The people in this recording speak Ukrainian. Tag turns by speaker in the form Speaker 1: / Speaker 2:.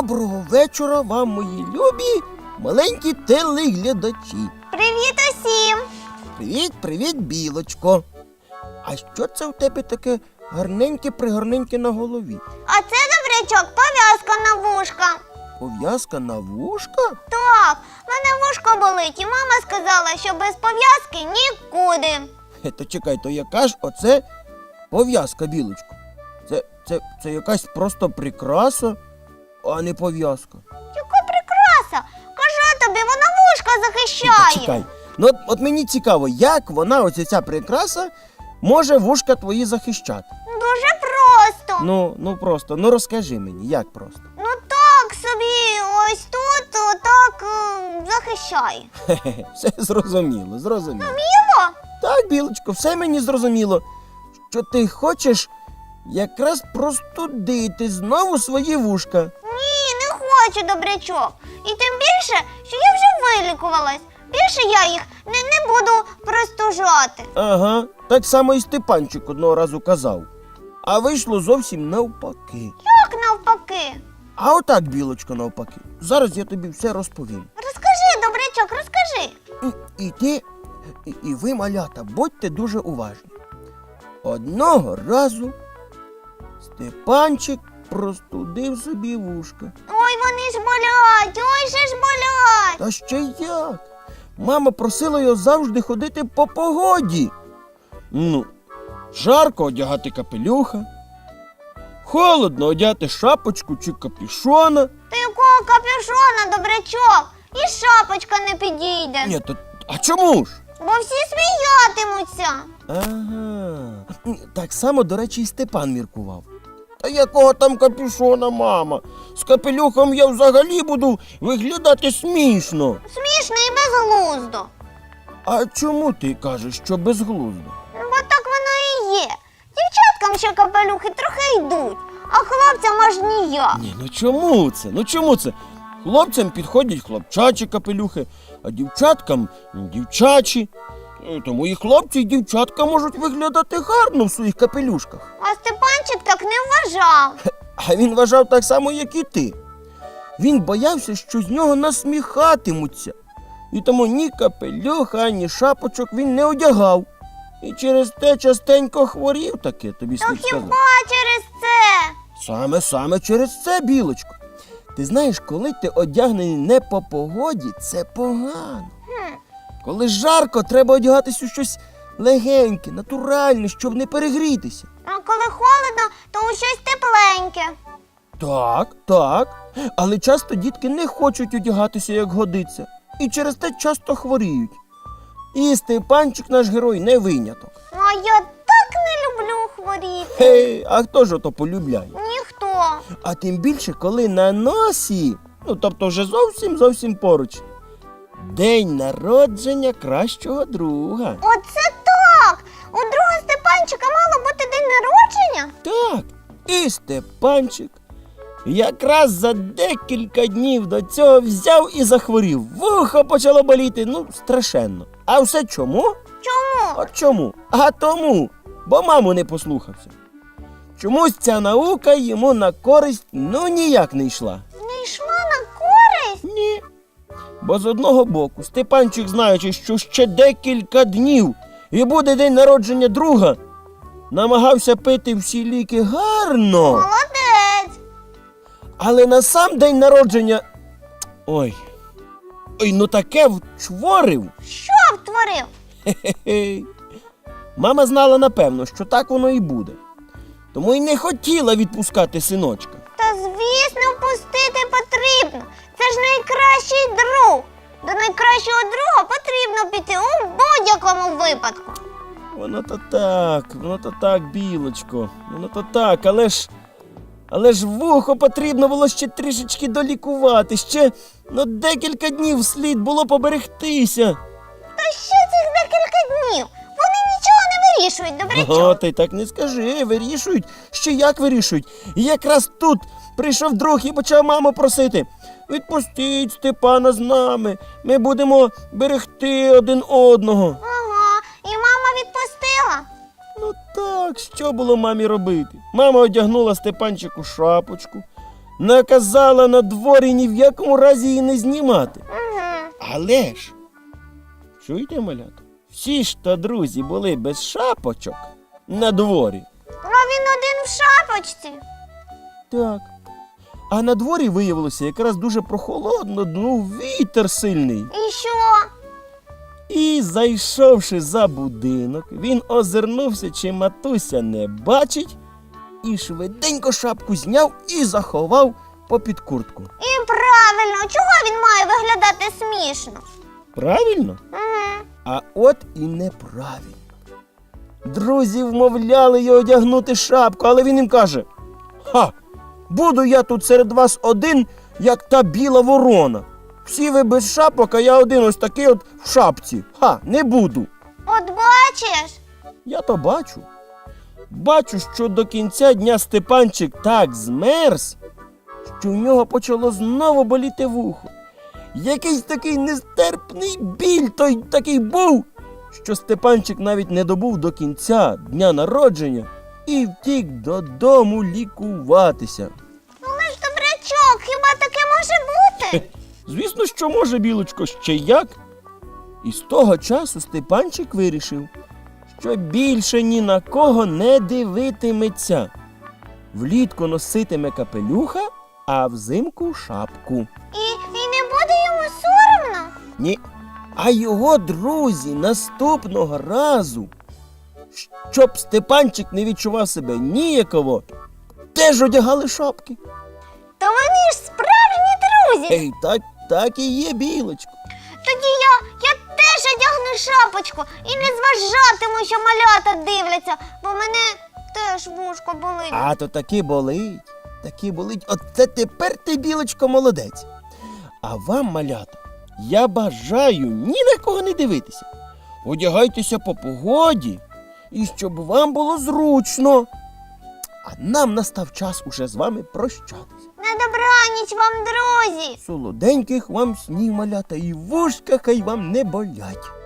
Speaker 1: Доброго вечора вам, мої любі, маленькі телеглядачі.
Speaker 2: Привіт усім!
Speaker 1: Привіт, привіт, білочко. А що це в тебе таке гарненьке пригарненьке на голові?
Speaker 2: А це добрячок, пов'язка на вушка.
Speaker 1: Пов'язка на вушка?
Speaker 2: Так, мене вушко болить, і мама сказала, що без пов'язки нікуди.
Speaker 1: Хе, то чекай, то яка ж оце пов'язка, білочко? Це, це, це якась просто прикраса, а не пов'язка.
Speaker 2: Яка прикраса! Кажу тобі, вона вушка захищає.
Speaker 1: чекай. Ну от, от мені цікаво, як вона, оця ця прикраса, може вушка твої захищати.
Speaker 2: Дуже просто.
Speaker 1: Ну, ну просто, ну розкажи мені, як просто.
Speaker 2: Ну так собі, ось тут отак е, захищає.
Speaker 1: Хе-хе, все зрозуміло, зрозуміло.
Speaker 2: Міло?
Speaker 1: Так, білочко, все мені зрозуміло, що ти хочеш якраз простудити знову свої вушка.
Speaker 2: Ні, не хочу добрячок. І тим більше, що я вже вилікувалась. Більше я їх не, не буду простужати.
Speaker 1: Ага, так само і Степанчик одного разу казав. А вийшло зовсім навпаки.
Speaker 2: Як навпаки.
Speaker 1: А отак, білочко, навпаки. Зараз я тобі все розповім.
Speaker 2: Розкажи, добрячок, розкажи.
Speaker 1: І, і ти, і, і ви, малята, будьте дуже уважні. Одного разу Степанчик простудив собі вушка.
Speaker 2: Ой, вони ж болять, ой же ж болять.
Speaker 1: Та ще як? Мама просила його завжди ходити по погоді. Ну, жарко одягати капелюха, холодно одягати шапочку чи капюшона.
Speaker 2: Ти якого капюшона, добрячок? І шапочка не підійде.
Speaker 1: Ні, то, а чому ж?
Speaker 2: Бо всі сміятимуться.
Speaker 1: Ага. Так само, до речі, і Степан міркував. Та якого там капюшона, мама? З капелюхом я взагалі буду виглядати смішно.
Speaker 2: Смішно і безглуздо.
Speaker 1: А чому ти кажеш, що безглуздо?
Speaker 2: Бо так воно і є. Дівчаткам ще капелюхи трохи йдуть, а хлопцям аж ніяк.
Speaker 1: Ні, ну чому це? Ну чому це? Хлопцям підходять хлопчачі капелюхи, а дівчаткам дівчачі. Е, Тому і хлопці, і дівчатка можуть виглядати гарно в своїх капелюшках.
Speaker 2: А Степанчик так не вважав.
Speaker 1: А він вважав так само, як і ти. Він боявся, що з нього насміхатимуться. І тому ні капелюха, ні шапочок він не одягав. І через те частенько хворів таке, тобі
Speaker 2: То
Speaker 1: слід сказати.
Speaker 2: хіба через це?
Speaker 1: Саме саме через це, білочко. Ти знаєш, коли ти одягнений не по погоді, це погано. Коли жарко, треба одягатись у щось легеньке, натуральне, щоб не перегрітися.
Speaker 2: А коли холодно, то у щось тепленьке.
Speaker 1: Так, так. Але часто дітки не хочуть одягатися, як годиться, і через те часто хворіють. І Степанчик наш герой не виняток.
Speaker 2: А я так не люблю хворіти.
Speaker 1: Хей, а хто ж ото полюбляє?
Speaker 2: Ніхто.
Speaker 1: А тим більше, коли на носі, ну тобто вже зовсім зовсім поруч. День народження кращого друга.
Speaker 2: Оце так! У друга Степанчика мало бути день народження?
Speaker 1: Так, і Степанчик якраз за декілька днів до цього взяв і захворів. Вухо почало боліти, ну, страшенно. А все чому?
Speaker 2: Чому?
Speaker 1: От чому? А тому, бо маму не послухався. Чомусь ця наука йому на користь ну ніяк не йшла. Бо з одного боку, Степанчик, знаючи, що ще декілька днів і буде день народження друга, намагався пити всі ліки гарно.
Speaker 2: Молодець!
Speaker 1: Але на сам день народження. Ой. Ой, ну таке вчворив.
Speaker 2: Що втворив?
Speaker 1: Хе-хе. Мама знала напевно, що так воно і буде. Тому й не хотіла відпускати синочка.
Speaker 2: Та звісно, пустити потрібно. Це ж найкращий друг. До найкращого друга потрібно піти у будь-якому випадку.
Speaker 1: Воно то так, воно то так, білочко. Воно то так, але ж. Але ж вухо потрібно було ще трішечки долікувати. Ще ну, декілька днів слід було поберегтися.
Speaker 2: Та що цих декілька днів? Вирішують, добрячок.
Speaker 1: й так не скажи, вирішують. Ще як вирішують? І якраз тут прийшов друг і почав маму просити. Відпустіть Степана з нами. Ми будемо берегти один одного.
Speaker 2: Ага, і мама відпустила.
Speaker 1: Ну так, що було мамі робити? Мама одягнула Степанчику шапочку, наказала на дворі ні в якому разі її не знімати.
Speaker 2: Угу.
Speaker 1: Але ж, чуєте, малята? Всі ж то друзі були без шапочок на дворі.
Speaker 2: А він один в шапочці.
Speaker 1: Так. А на дворі виявилося якраз дуже прохолодно, ну вітер сильний.
Speaker 2: І що?
Speaker 1: І, зайшовши за будинок, він озирнувся, чи матуся не бачить, і швиденько шапку зняв і заховав попід куртку.
Speaker 2: І правильно, чого він має виглядати смішно?
Speaker 1: Правильно?
Speaker 2: Угу.
Speaker 1: А от і неправильно. Друзі вмовляли його одягнути шапку, але він їм каже: Ха! Буду я тут серед вас один, як та біла ворона. Всі ви без шапок, а я один ось такий от в шапці. Ха, не буду.
Speaker 2: От бачиш?
Speaker 1: Я то бачу. Бачу, що до кінця дня Степанчик так змерз, що в нього почало знову боліти вухо. Якийсь такий нестерпний біль той такий був, що Степанчик навіть не добув до кінця дня народження і втік додому лікуватися.
Speaker 2: Але ж добрячок, хіба таке може бути?
Speaker 1: Звісно, що може, білочко, ще як. І з того часу Степанчик вирішив, що більше ні на кого не дивитиметься. Влітку носитиме капелюха, а взимку шапку.
Speaker 2: І,
Speaker 1: Ні. А його друзі наступного разу, щоб Степанчик не відчував себе ніяково, теж одягали шапки.
Speaker 2: То вони ж справжні друзі.
Speaker 1: Ей, так, так і є, білочко.
Speaker 2: Тоді я, я теж одягну шапочку і не зважатиму, що малята дивляться, бо мене теж вушко болить.
Speaker 1: А то таки болить, таки болить. Оце тепер ти, білочко, молодець. А вам, малята, я бажаю ні на кого не дивитися. Одягайтеся по погоді і щоб вам було зручно. А нам настав час уже з вами прощатися.
Speaker 2: На добраніч вам, друзі!
Speaker 1: Солоденьких вам снів, малята, і вушка хай вам не болять.